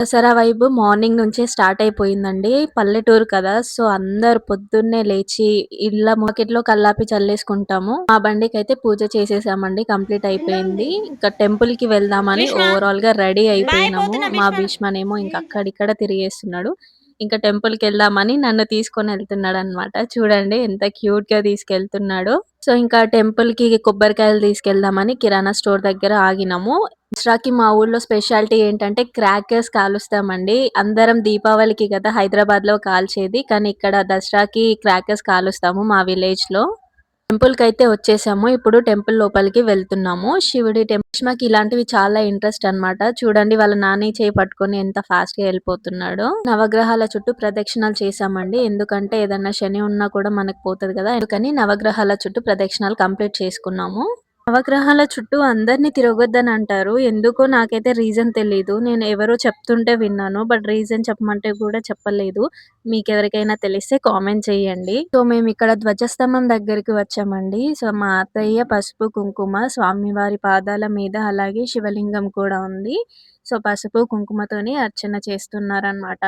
Dasara vibe morning నుంచే start అయిపోయిందండి. పల్లెటూరు కదా సో అందరు పొద్దున్నే లేచి ఇళ్ళ మార్కెట్లో కల్లాపి చల్లేసుకుంటాము. మా బండికి అయితే పూజ చేసేసామండి కంప్లీట్ అయిపోయింది. ఇంకా టెంపుల్కి వెళ్దామని ఓవరాల్గా రెడీ అయిపోయినాము. మా భీష్మ. భీష్మనేమో ఇంకా అక్కడిక్కడ తిరిగేస్తున్నాడు. ఇంకా టెంపుల్కి వెళ్దామని నన్ను తీసుకొని వెళ్తున్నాడు అనమాట చూడండి ఎంత క్యూట్గా తీసుకెళ్తున్నాడో. సో ఇంకా టెంపుల్కి కొబ్బరికాయలు తీసుకెళ్దామని కిరాణా స్టోర్ దగ్గర ఆగినాము. దసరాకి మా ఊర్లో స్పెషాలిటీ ఏంటంటే క్రాకర్స్ కాలుస్తామండి. అందరం దీపావళికి కదా హైదరాబాద్లో కాల్చేది. కానీ ఇక్కడ దసరాకి క్రాకర్స్ కాలుస్తాము మా విలేజ్లో టెంపుల్కి అయితే వచ్చేసాము. ఇప్పుడు టెంపుల్ లోపలికి వెళ్తున్నాము. శివుడి టెంపుల్ మాకు ఇలాంటివి చాలా ఇంట్రెస్ట్ అన్నమాట. చూడండి వాళ్ళ నాని చేయి పట్టుకొని ఎంత ఫాస్ట్గా వెళ్ళిపోతున్నాడు. నవగ్రహాల చుట్టూ ప్రదక్షిణాలు చేశామండి. ఎందుకంటే ఏదన్నా శని ఉన్నా కూడా మనకు పోతది కదా. అందుకని నవగ్రహాల చుట్టూ ప్రదక్షిణాలు కంప్లీట్ చేసుకున్నాము. నవగ్రహాల చుట్టూ అందరినీ తిరగొద్దని అంటారు ఎందుకో నాకైతే రీజన్ తెలీదు. నేను ఎవరో చెప్తుంటే విన్నాను బట్ రీజన్ చెప్పమంటే కూడా చెప్పలేదు. మీకు ఎవరికైనా తెలిస్తే కామెంట్ చేయండి. సో మేము ఇక్కడ ధ్వజస్తంభం దగ్గరికి వచ్చామండి. సో మా అత్తయ్య పసుపు కుంకుమ స్వామివారి పాదాల మీద అలాగే శివలింగం కూడా ఉంది. సో పసుపు కుంకుమతోని అర్చన చేస్తున్నారనమాట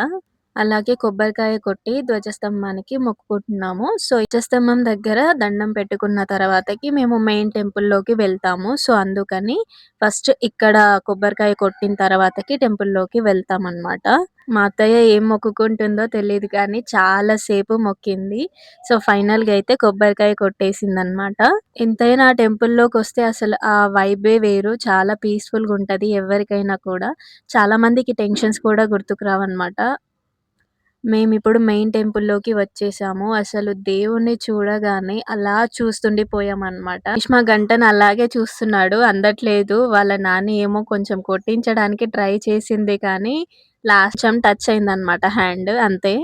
అలాగే కొబ్బరికాయ కొట్టి ధ్వజస్తంభానికి మొక్కుకుంటున్నాము. సో ధ్వజస్తంభం దగ్గర దండం పెట్టుకున్న తర్వాతకి మేము మెయిన్ టెంపుల్లోకి వెళ్తాము. సో అందుకని ఫస్ట్ ఇక్కడ కొబ్బరికాయ కొట్టిన తర్వాతకి టెంపుల్లోకి వెళ్తాం అన్నమాట మా అత్తయ్య ఏం మొక్కుకుంటుందో తెలియదు కానీ చాలా సేపు మొక్కింది. సో ఫైనల్గా అయితే కొబ్బరికాయ కొట్టేసింది అనమాట ఎంతైనా ఆ టెంపుల్లోకి వస్తే అసలు ఆ వైబే వేరు. చాలా పీస్ఫుల్గా ఉంటది ఎవరికైనా కూడా. చాలా మందికి టెన్షన్స్ కూడా గుర్తుకు రావన్నమాట. మేమిప్పుడు మెయిన్ టెంపుల్లోకి వచ్చేసాము. అసలు దేవుణ్ణి చూడగానే అలా చూస్తుండిపోయామన్నమాట. భీష్మ గంటను అలాగే చూస్తున్నాడు అందట్లేదు. వాళ్ళ నాన్న ఏమో కొంచెం కొట్టించడానికి ట్రై చేసింది కానీ లాస్ట్ టైం టచ్ అయిందనమాట హ్యాండ్ అంతే.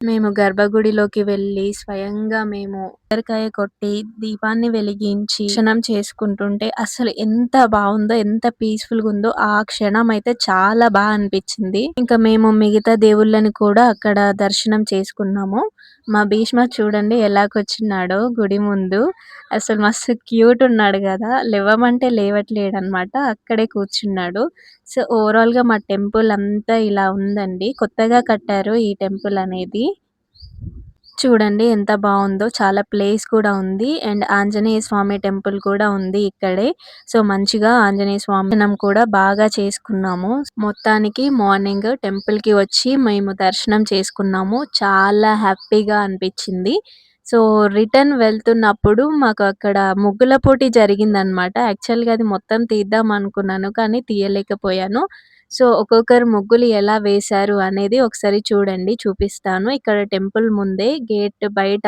మేము గర్భగుడిలోకి వెళ్ళి స్వయంగా మేము కొబ్బరికాయ కొట్టి దీపాన్ని వెలిగించి క్షణం చేసుకుంటుంటే అసలు ఎంత బాగుందో ఎంత పీస్ఫుల్గా ఉందో ఆ క్షణం అయితే చాలా బాగా అనిపించింది. ఇంకా మేము మిగతా దేవుళ్ళని కూడా అక్కడ దర్శనం చేసుకున్నాము. మా భీష్మ చూడండి ఎలా గుడి ముందు. అసలు మస్తు క్యూట్ ఉన్నాడు కదా. లేవమంటే లేవట్లేడు అనమాట అక్కడే కూర్చున్నాడు. సో ఓవరాల్గా మా టెంపుల్ అంతా ఇలా ఉందండి. కొత్తగా కట్టారు ఈ టెంపుల్ అనేది. చూడండి ఎంత బాగుందో. చాలా ప్లేస్ కూడా ఉంది. అండ్ ఆంజనేయ స్వామి టెంపుల్ కూడా ఉంది ఇక్కడే. సో మంచిగా ఆంజనేయ స్వామి కూడా బాగా చేసుకున్నాము. మొత్తానికి మార్నింగ్ టెంపుల్కి వచ్చి మేము దర్శనం చేసుకున్నాము. చాలా హ్యాపీగా అనిపించింది. సో రిటర్న్ వెళ్తున్నప్పుడు మాకు అక్కడ ముగ్గుల పోటీ జరిగిందనమాట. యాక్చువల్గా అది మొత్తం తీద్దాం అనుకున్నాను కానీ తీయలేకపోయాను. సో ఒక్కొక్కరు ముగ్గులు ఎలా వేశారు అనేది ఒకసారి చూడండి చూపిస్తాను. ఇక్కడ టెంపుల్ ముందే గేట్ బయట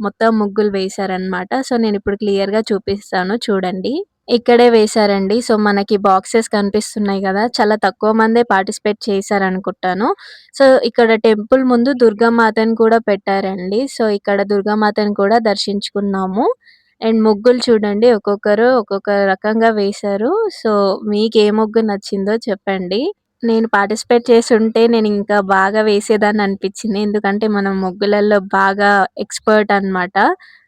మొత్తం ముగ్గులు వేశారనమాట. సో నేను ఇప్పుడు క్లియర్గా చూపిస్తాను. చూడండి. ఇక్కడే వేశారండి. సో మనకి బాక్సెస్ కనిపిస్తున్నాయి కదా. చాలా తక్కువ మందే పార్టిసిపేట్ చేశారనుకుంటాను. సో ఇక్కడ టెంపుల్ ముందు దుర్గామాతని కూడా పెట్టారండి. సో ఇక్కడ దుర్గామాతని కూడా దర్శించుకున్నాము. అండ్ ముగ్గులు చూడండి. ఒక్కొక్కరు ఒక్కొక్క రకంగా వేశారు. సో మీకు ఏ ముగ్గు నచ్చిందో చెప్పండి. నేను పార్టిసిపేట్ చేస్తుంటే నేను ఇంకా బాగా వేసేదాన్ని అనిపించింది. ఎందుకంటే మనం ముగ్గులలో బాగా ఎక్స్పర్ట్ అన్నమాట.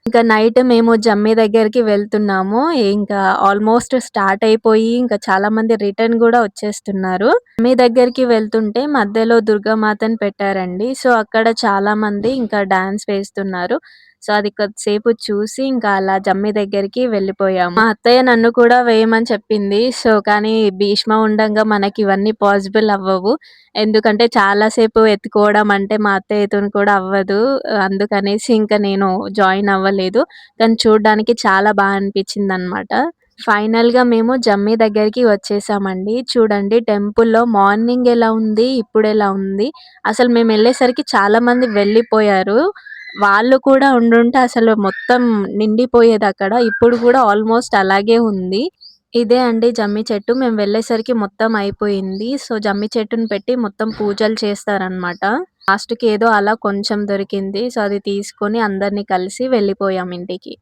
ఇంకా నైట్ మేము జమ్మి దగ్గరికి వెళ్తున్నాము. ఇంకా ఆల్మోస్ట్ స్టార్ట్ అయిపోయి ఇంకా చాలా మంది రిటర్న్ కూడా వచ్చేస్తున్నారు. జమ్మి దగ్గరికి వెళ్తుంటే మధ్యలో దుర్గామాతని పెట్టారండి. సో అక్కడ చాలా మంది ఇంకా డాన్స్ వేస్తున్నారు. సో అది కొద్దిసేపు చూసి ఇంకా అలా జమ్మి దగ్గరికి వెళ్ళిపోయాము. మా అత్తయ్య నన్ను కూడా వేయమని చెప్పింది. సో కానీ భీష్మ ఉండంగా మనకి ఇవన్నీ పాసిబుల్ అవ్వవు. ఎందుకంటే చాలా సేపు ఎత్తుకోవడం అంటే మా అత్తయ్యతోని కూడా అవ్వదు. అందుకనేసి ఇంకా నేను జాయిన్ అవ్వలేదు. కానీ చూడడానికి చాలా బాగా అనిపించింది అనమాట ఫైనల్గా మేము జమ్మి దగ్గరికి వచ్చేసామండి. చూడండి టెంపుల్లో మార్నింగ్ ఎలా ఉంది ఇప్పుడు ఎలా ఉంది. అసలు మేము వెళ్ళేసరికి చాలా మంది వెళ్ళిపోయారు. వాళ్ళు కూడా ఉండుంటే అసలు మొత్తం నిండిపోయేది అక్కడ. ఇప్పుడు కూడా ఆల్మోస్ట్ అలాగే ఉంది. ఇదే అండి జమ్మి చెట్టు. మేము వెళ్ళేసరికి మొత్తం అయిపోయింది. సో జమ్మి చెట్టుని పెట్టి మొత్తం పూజలు చేస్తారనమాట లాస్ట్కి ఏదో అలా కొంచెం దొరికింది. సో అది తీసుకొని అందరినీ కలిసి వెళ్ళిపోయాం ఇంటికి.